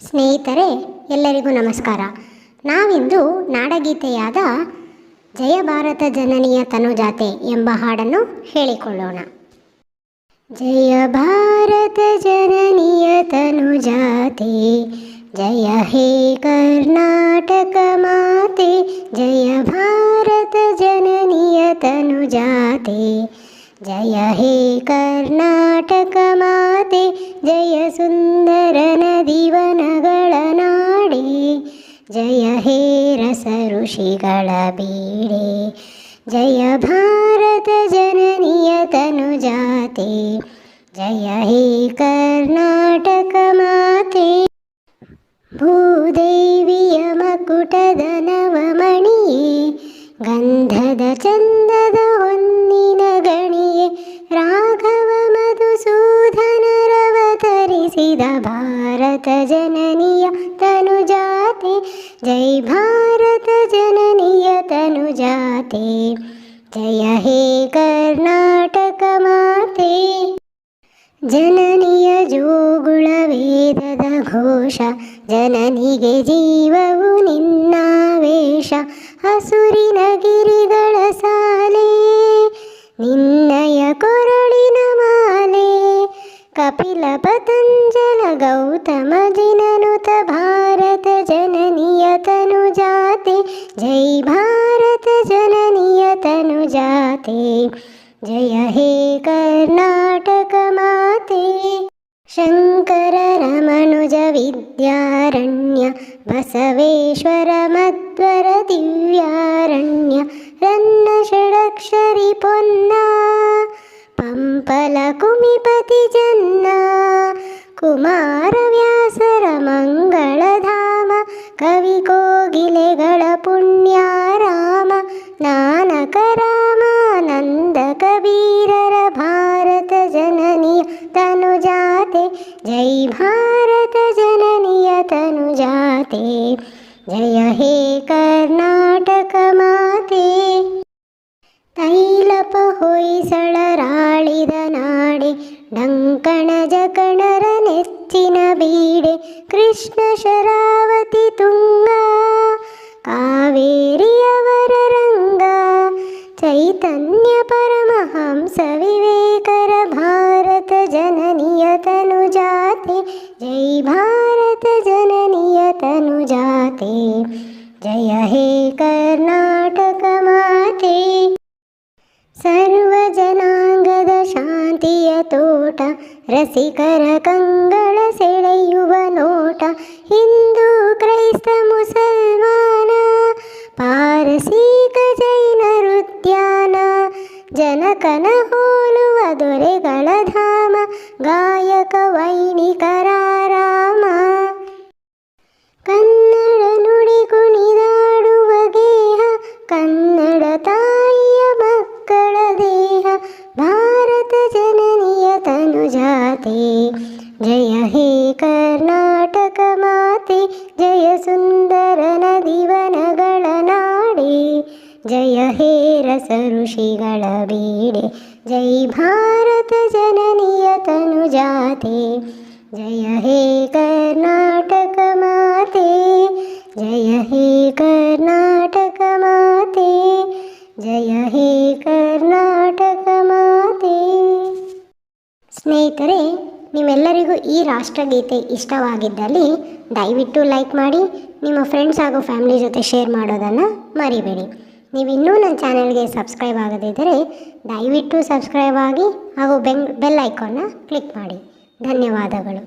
ಸ್ನೇಹಿತರೆ, ಎಲ್ಲರಿಗೂ ನಮಸ್ಕಾರ. ನಾವಿಂದು ನಾಡಗೀತೆಯಾದ ಜಯ ಭಾರತ ಜನನಿಯ ತನುಜಾತೆ ಎಂಬ ಹಾಡನ್ನು ಹೇಳಿಕೊಳ್ಳೋಣ. ಜಯ ಭಾರತ ಜನನಿಯ ತನುಜಾತೆ, ಜಯ ಹೇ ಕರ್ನಾಟಕ ಮಾತೆ, ಜಯ ಭಾರತ ಜನನಿಯ ತನುಜಾತೆ. जय हे कर्णाटकमाते जय सुन्दरनदिवनगणनाडे जय हे रसऋषिल बीडे जय भारतजननियतनुजाते जय हे कर्णाटकमाते भूदेवीय मकुटद ಮಧುಸೂದನರವತರಿಸಿದ ಭಾರತ ಜನನಿಯ ತನುಜಾತೆ ಜೈ ಭಾರತ ಜನನಿಯ ತನುಜಾತೆ ಜಯ ಹೇ ಕರ್ನಾಟಕ ಮಾತೆ ಜನನಿಯ ಜೋಗುಳ ವೇದದ ಘೋಷ ಜನನಿಗೆ ಜೀವವು ನಿನ್ನ ವೇಷ ಹಸುರಿನ ಗಿರಿಗಳ ಸಾಲೆ ನಿನ್ನಯ ಕೊರಳಿನ ಮಾಲೆ कपिलपतञ्जलगौतमजिननुत भारत जननियतनुजाते जय भारत जननियतनुजाते जय हे कर्नाटकमाते। रन्न षडक्षरि रन्नषडक्षरिपुन्ना। पम्पलकुमिपतिजन्ना कुमारव्यासरमङ्गलधाम जन्ना कुमार नानक रामानन्द भारत जननिय तनुजाते जय भारत जननिय तनुजाते। जय हे क ीडे कृष्णशरावति तुङ्गा कावेर्यवरङ्गा चैतन्यपरमहंसविवेकर भारतजननियतनुजाते जय भारत जननियतनुजाते जय हे कर्णा ತೋಟ ರಸಿಕರ ಕಂಗಳ ಸೆಳೆಯುವ ನೋಟ ಹಿಂದೂ ಕ್ರೈಸ್ತ ಮುಸಲ್ಮಾನ ಪಾರಸೀಕ ಜೈನರು ಉದ್ಯಾನ ಜನಕನ ಹೋಲುವ ದೊರೆಗಳ ಧಾಮ ಗಾಯಕ ವೈಣಿಕರ ರಾಮ ತನುಜಾತೆ ಜಯ ಹೇ ಕರ್ನಾಟಕ ಮಾತೆ ಜಯ ಸುಂದರ ನದಿವನಗಳ ನಾಡೆ ಜಯ ಹೇ ರಸ ಋಷಿಗಳ ಬೀಡೆ ಜೈ ಭಾರತ ಜನನಿಯ ತನುಜಾತೆ ಜಯ ಹೇ ಕರ್ನಾಟಕ ಮಾತೆ ಜಯ ಹೇ ಕರ್ನಾಟಕ ಮಾತೆ ಸ್ನೇಹಿತರೆ, ನಿಮ್ಮೆಲ್ಲರಿಗೂ ಈ ರಾಷ್ಟ್ರಗೀತೆ ಇಷ್ಟವಾಗಿದ್ದಲ್ಲಿ ದಯವಿಟ್ಟು ಲೈಕ್ ಮಾಡಿ, ನಿಮ್ಮ ಫ್ರೆಂಡ್ಸ್ ಹಾಗೂ ಫ್ಯಾಮಿಲಿ ಜೊತೆ ಶೇರ್ ಮಾಡೋದನ್ನು ಮರಿಬೇಡಿ. ನೀವು ಇನ್ನೂ ನನ್ನ ಚಾನಲ್ಗೆ ಸಬ್ಸ್ಕ್ರೈಬ್ ಆಗದಿದ್ದರೆ ದಯವಿಟ್ಟು ಸಬ್ಸ್ಕ್ರೈಬ್ ಆಗಿ ಹಾಗೂ ಬೆಂಗ್, ಬೆಲ್ ಐಕಾನ್ನ ಕ್ಲಿಕ್ ಮಾಡಿ. ಧನ್ಯವಾದಗಳು.